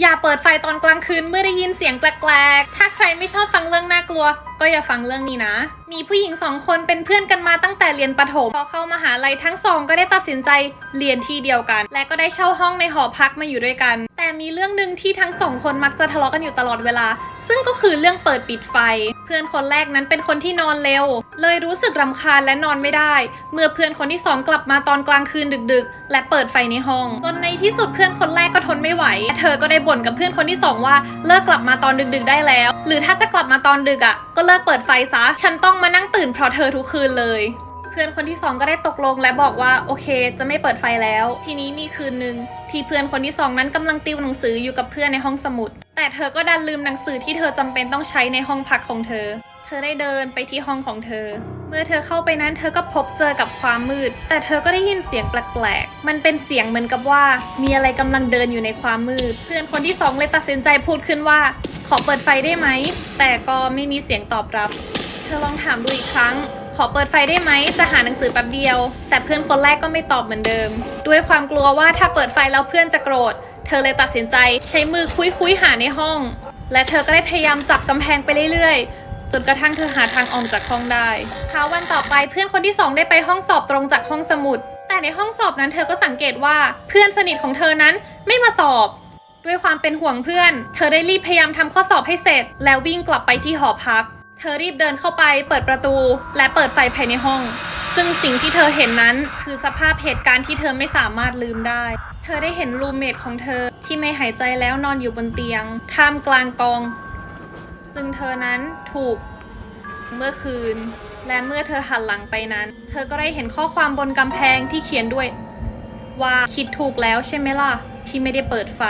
อย่าเปิดไฟตอนกลางคืนเมื่อได้ยินเสียงแปลกๆ ถ้าใครไม่ชอบฟังเรื่องน่ากลัว ก็อย่าฟังเรื่องนี้นะ มีผู้หญิงสองคนเป็นเพื่อนกันมาตั้งแต่เรียนประถม พอเข้ามหาลัยทั้งสองก็ได้ตัดสินใจเรียนที่เดียวกัน และก็ได้เช่าห้องในหอพักมาอยู่ด้วยกัน แต่มีเรื่องหนึ่งที่ทั้งสองคนมักจะทะเลาะกันอยู่ตลอดเวลา ซึ่งก็คือเรื่องเปิดปิดไฟ เพื่อนคนแรกนั้นเป็นคนที่นอนเร็ว เลยรู้สึกรำคาญและนอนไม่ได้ เมื่อเพื่อนคนที่สองกลับมาตอนกลางคืนดึกๆ และเปิดไฟในห้อง จนในที่สุดเพื่อนคนแรกก็ทนไม่ไหว เธอก็ได้บ่นกับเพื่อนคนที่สองว่าเลิกกลับมาตอนดึกๆได้แล้ว หรือถ้าจะกลับมาตอนดึกอะ ก็เลิกเปิดไฟซะ ฉันต้องมานั่งตื่นเพราะเธอทุกคืนเลยเพื่อนคนที่สองก็ได้ตกลงและบอกว่าโอเค จะไม่เปิดไฟแล้ว ทีนี้มีคืนหนึ่งที่เพื่อนคนที่สองนั้นกำลังติวหนังสืออยู่กับเพื่อนในห้องสมุด แต่เธอก็ดันลืมหนังสือที่เธอจำเป็นต้องใช้ในห้องพักของเธอ เธอได้เดินไปที่ห้องของเธอ เมื่อเธอเข้าไปนั้นเธอก็พบเจอกับความมืด แต่เธอก็ได้ยินเสียงแปลกๆ มันเป็นเสียงเหมือนกับว่า มีอะไรกำลังเดินอยู่ในความมืด เพื่อนคนที่สองเลยตัดสินใจพูดขึ้นว่า ขอเปิดไฟได้ไหม แต่ก็ไม่มีเสียงตอบรับ เธอลองถามดูอีกครั้งขอเปิดไฟได้ไหม จะหาหนังสือแป๊บเดียว แต่เพื่อนคนแรกก็ไม่ตอบเหมือนเดิม ด้วยความกลัวว่าถ้าเปิดไฟแล้วเพื่อนจะโกรธ เธอเลยตัดสินใจใช้มือคุยคุยหาในห้อง และเธอก็ได้พยายามจับกำแพงไปเรื่อยๆ จนกระทั่งเธอหาทางออกจากห้องได้เช้าวันต่อไปเพื่อนคนที่สองได้ไปห้องสอบตรงจากห้องสมุด แต่ในห้องสอบนั้นเธอก็สังเกตว่าเพื่อนสนิทของเธอนั้นไม่มาสอบ ด้วยความเป็นห่วงเพื่อน เธอได้รีบพยายามทำข้อสอบให้เสร็จ แล้ววิ่งกลับไปที่หอพัก เธอรีบเดินเข้าไปเปิดประตู และเปิดไฟภายในห้อง ซึ่งสิ่งที่เธอเห็นนั้นคือสภาพเหตุการณ์ที่เธอไม่สามารถลืมได้ เธอได้เห็นรูมเมทของเธอที่ไม่หายใจแล้วนอนอยู่บนเตียง ท่ามกลางกอง ซึ่งเธอนั้นถูกเมื่อคืน และเมื่อเธอหันหลังไปนั้น เธอก็ได้เห็นข้อความบนกำแพงที่เขียนด้วย ว่าคิดถูกแล้วใช่ไหมล่ะ ที่ไม่ได้เปิดไฟ